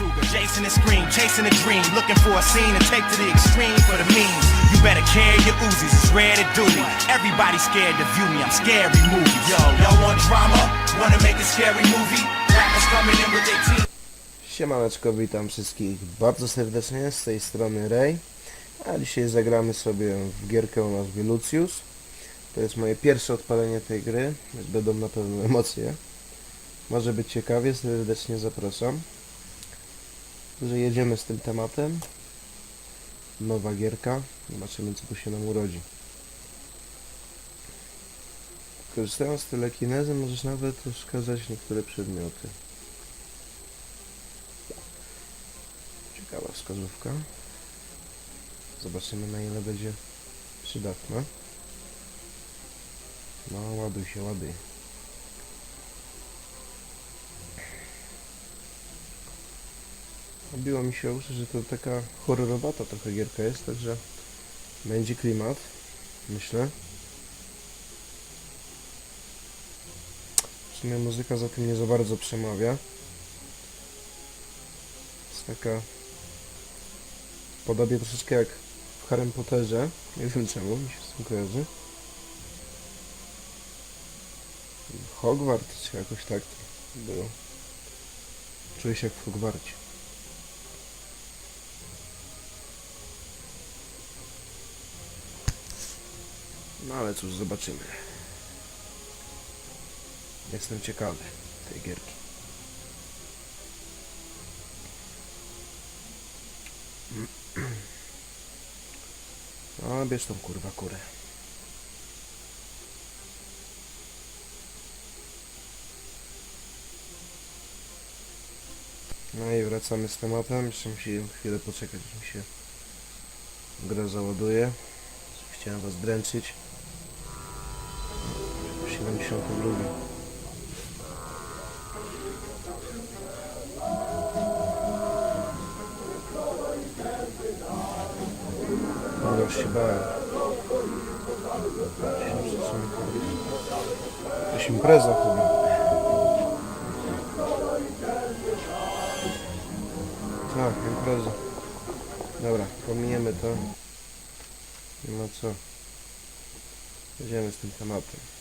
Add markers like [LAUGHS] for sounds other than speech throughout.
Kruger, and Scream, chasing a dream, looking for a scene to take to the extreme for the. You better carry your Uzis, it's rare to do me. Everybody scared to view me, I'm scary movie. Yo, y'all want drama? Wanna make a scary movie? Rappers coming in with their team. Siemaneczko, witam wszystkich bardzo serdecznie, z tej strony Ray. A dzisiaj zagramy sobie w gierkę o nazwie Lucius. To jest moje pierwsze odpalenie tej gry, będą na pewno emocje. Może być ciekawie, serdecznie zapraszam. Że jedziemy z tym tematem. Nowa gierka, zobaczymy co tu się nam urodzi. Korzystając z telekinezy możesz nawet wskazać niektóre przedmioty. Ciekawa wskazówka. Zobaczymy na ile będzie przydatna. No, ładuj się, ładuj. Obiło mi się uszy, że to taka horrorowata trochę gierka jest, także będzie klimat, myślę. W sumie muzyka za tym nie za bardzo przemawia. Jest taka podobie troszeczkę jak w Harry Potterze. Nie wiem czemu, mi się z tym kojarzy. Hogwart, czy jakoś tak było. Czuję się jak w Hogwarcie. No ale cóż, zobaczymy. Jestem ciekawy tej gierki. A bierz tą kurwa kurę. No i wracamy z tematem. Jeszcze musi chwilę poczekać, aż mi się gra załaduje. Chciałem was dręczyć. 72. No już się bałem. Jakaś impreza chyba. Tak, impreza. Dobra, pominiemy to. Nie ma co. Jedziemy z tym tematem.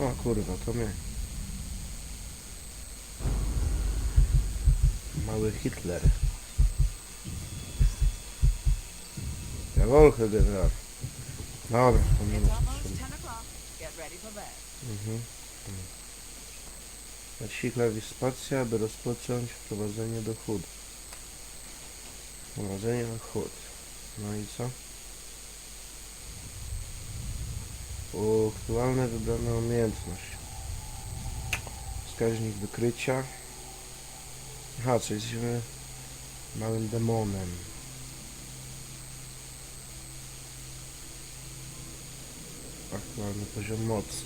O kurwa, to mnie. Mały Hitler. Jawohl, Herr General. Dobra, to nie It's ma almost potrzeby. 10 o'clock. Get ready for bed. Mhm. Naciśnij spacja, aby rozpocząć wprowadzenie do chód. Wprowadzenie na chód. No i co? Aktualne wybrana umiejętność. Wskaźnik wykrycia. Aha, czyli jesteśmy małym demonem. Aktualny poziom mocy.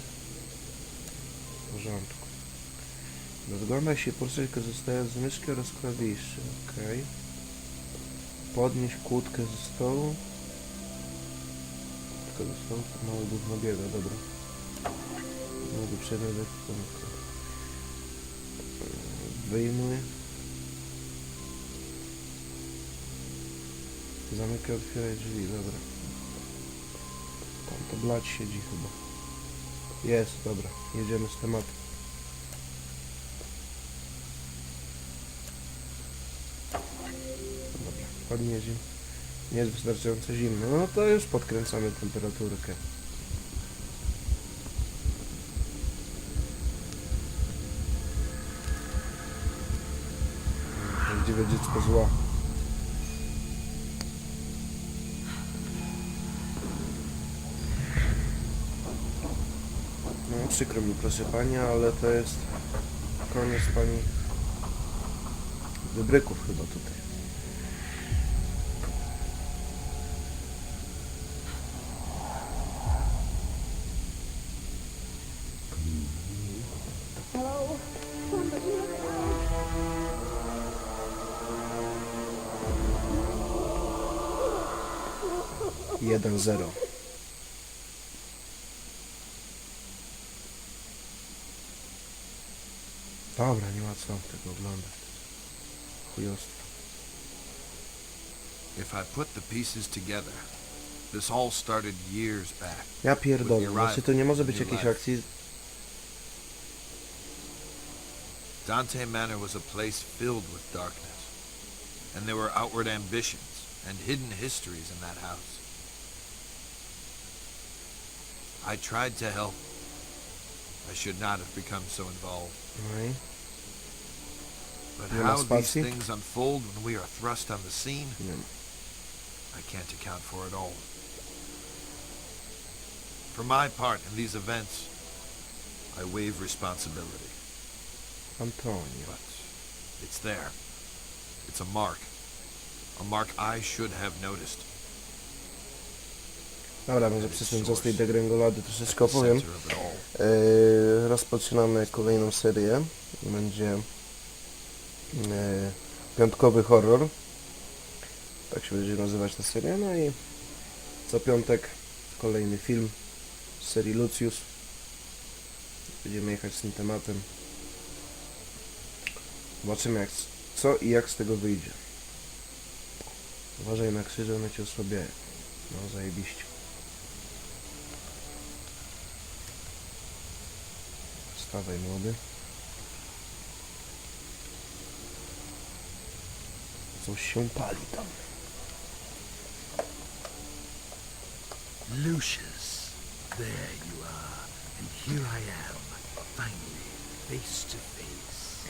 W porządku. Rozglądaj się poruszać korzystając z myszki oraz klawiszy. Ok. Podnieś kłódkę ze stołu. Tylko ze stołu to mały gówno biega, dobra. Mogę przedmiot w ekwipunku. Wyjmuj. Zamykaj, otwieraj drzwi, dobra. Tam to blać siedzi chyba. Jest, dobra. Jedziemy z tematem. Dobra, zim. Nie jest wystarczająco zimno. No to już podkręcamy temperaturkę. Prawdziwe dziecko zła. No przykro mi proszę pani, ale to jest koniec pani wybryków chyba tutaj. 1-0. Dobra, nie ma co tego oglądać. Chujostwo. If I put the pieces together, this all started years back. Ja pierdolę, znaczy to nie może być With your jakiejś life. akcji... Dante Manor was a place filled with darkness, and there were outward ambitions and hidden histories in that house. I tried to help. I should not have become so involved. I... But ma how these things unfold when we are thrust on the scene, wiem. I can't account for it all. For my part in these events, I waive responsibility. Antonio. But it's there. It's a mark. A mark I should have noticed. Dobra, może przesunąć z tej degrengolady troszeczkę opowiem. Yy, rozpoczynamy kolejną serię. Będzie yy, piątkowy horror. Tak się będzie nazywać ta seria. No i co piątek kolejny film z serii Lucius. Będziemy jechać z tym tematem. Zobaczymy jak, co i jak z tego wyjdzie. Uważaj na krzyże, one cię osłabiają. No zajebiście. Stawaj młody. Coś się pali tam. Lucius, there you are, and here I am, finally, face to face.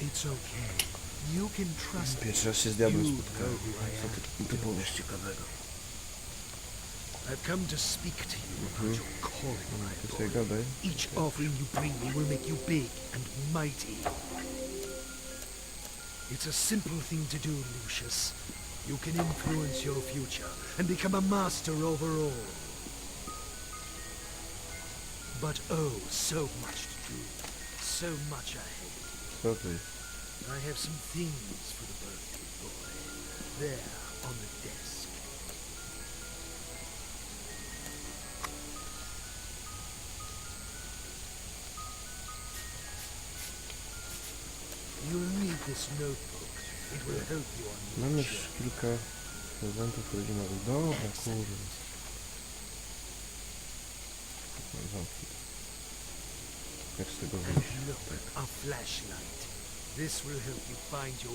It's okay. You can trust me. Pierwszy raz się z diabłem spotkałem. Co ty powiesz ciekawego? I've come to speak to you about your calling, Ty my sobie boy. gadaj. Each offering you bring me will make you big and mighty. It's a simple thing to do, Lucius. You can influence your future and become a master over all. But oh, so much to do. So much ahead. Ty? I have some things for the birthday boy. There, on the desk. Mam już kilka prezentów urodzinowych. Dobra. No, zamknij. Jak z tego wyjść? And look, a flashlight. This will help you find your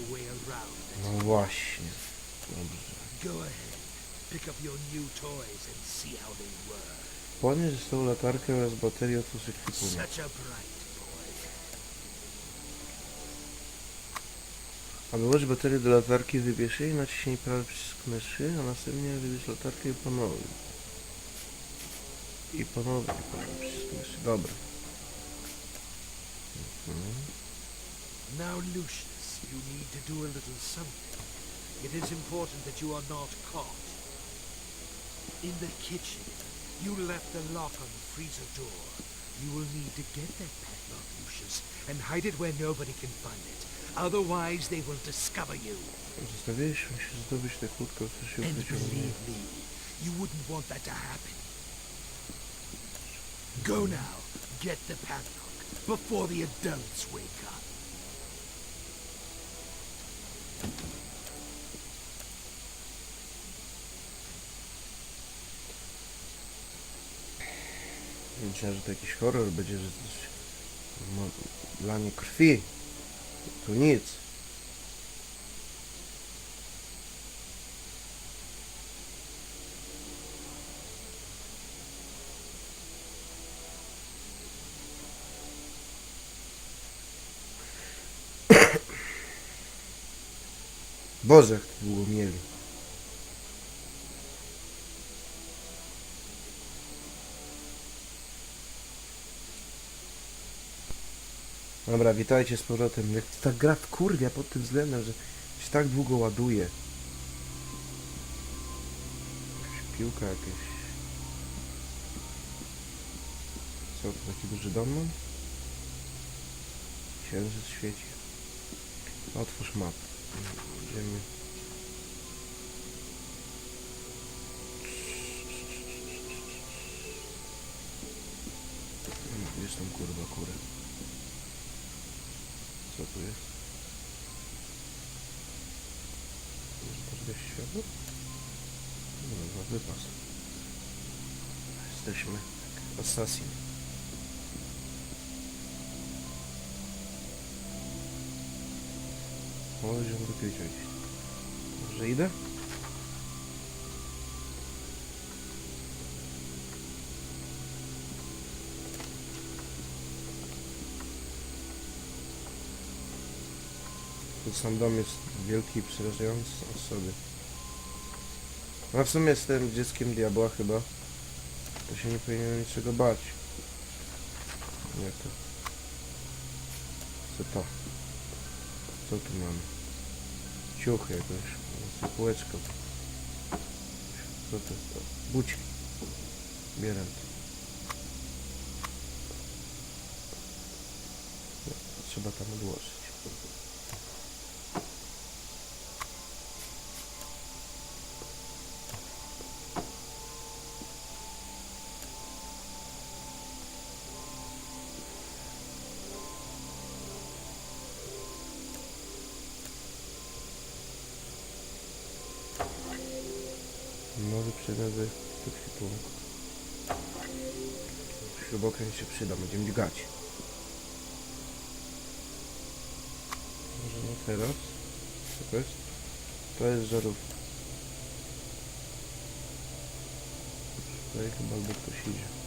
Aby ułożyć baterię do latarki, wybierz jej, naciśnij prawy przycisk myszy, a następnie wybierz latarkę i ponownie. I ponownie prawy przycisk myszy. Dobra. Mhm. Now, Lucius, you need to do a little something. It is important that you are not caught. In the kitchen, you left the lock on the freezer door. You will need to get that padlock, Lucius, and hide it where nobody can find it. Otherwise, they will discover you. Zostawiłeś musisz zdobyć tę kłódkę, co się And wyciągnie. believe me, you wouldn't want that to happen. Go now, get the padlock, before the adults wake up. Myślałem, że to jakiś horror będzie, że coś... mo- Lanie krwi. Tu nic. Boże, jak Dobra, witajcie z powrotem. Jak ta gra wkurwia pod tym względem, że się tak długo ładuje. Jakaś piłka, jakieś... Co to taki duży dom mam? Księżyc świeci. Otwórz mapę. Idziemy. skórę. Co tu jest? Może też gdzieś światło? No dobra, wypas. Jesteśmy jak assassin. Może się. Może idę? Ten sam dom jest wielki i przerażający sobie. No w sumie jestem dzieckiem diabła chyba. To się nie powinienem niczego bać. Nie to. Co to? Co tu mamy? Ciuchy jakoś. Półeczko. Co to jest? Bućki. Bieram to. Trzeba tam odłożyć. Nowy przedmioty do kwipunku. Śrubokręt się przyda, będziemy dźgać. Może nie teraz. Co to jest? To jest żarówka. Tutaj chyba albo ktoś idzie.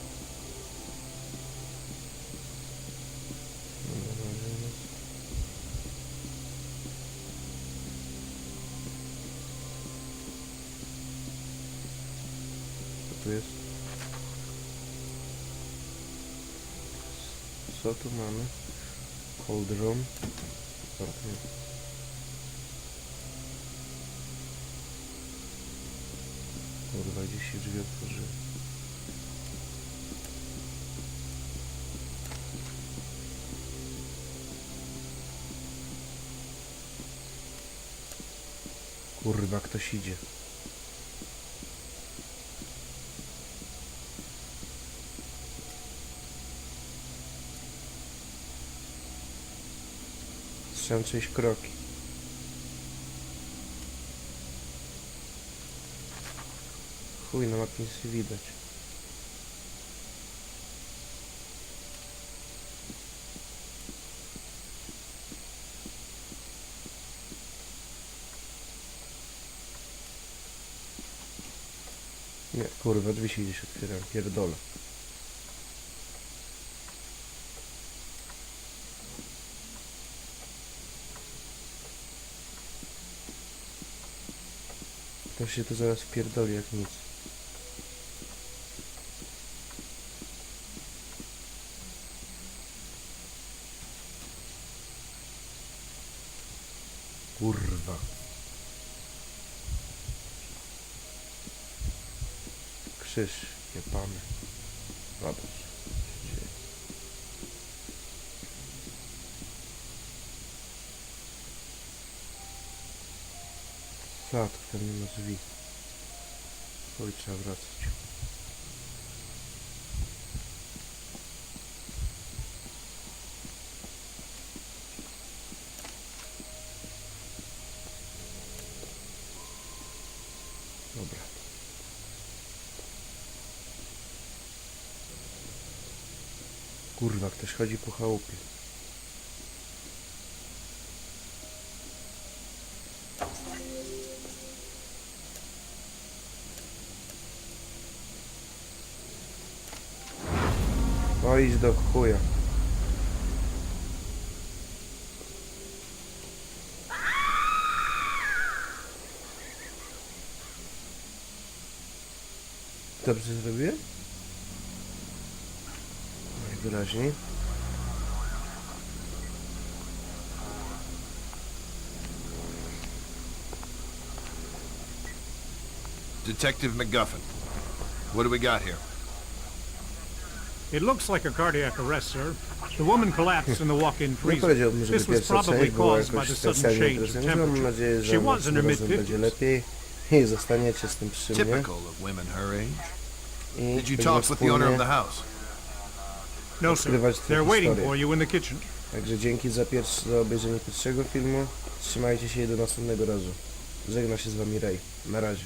Tu jest? Co tu mamy? Cold room. Zamknięte. Kurwa, gdzieś się drzwi otworzyły. Kurwa, ktoś idzie. Słyszałem czyjeś kroki. Chuj, na mapie nic widać. Nie, kurwa, drzwi się gdzieś otwierają, pierdolę. Się tu zaraz pierdoli jak nic. Kurwa. Krzyż jebany. Zobacz. co się dzieje. Co, to tam nie ma drzwi. Trzeba wracać. Dobra. Kurwa, ktoś chodzi po chałupie. O, idź do chuja. Dobrze zrobiłem? Najwyraźniej. Detective McGuffin. What do we got here? It looks like a cardiac arrest, sir. The woman collapsed in the walk-in [LAUGHS] Nie freezer. żeby This was probably caused by the sudden change of temperature. nadzieję, że She was in her następnym razem będzie mid-50s. lepiej i zostaniecie z tym przy mnie. Typical of women her age. I Did you talk with the owner of the house? No, sir. They're waiting for you in the kitchen. Także dzięki za, pierwsze, za obejrzenie pierwszego filmu. Trzymajcie się i do następnego razu. Żegna się z wami Ray. Na razie.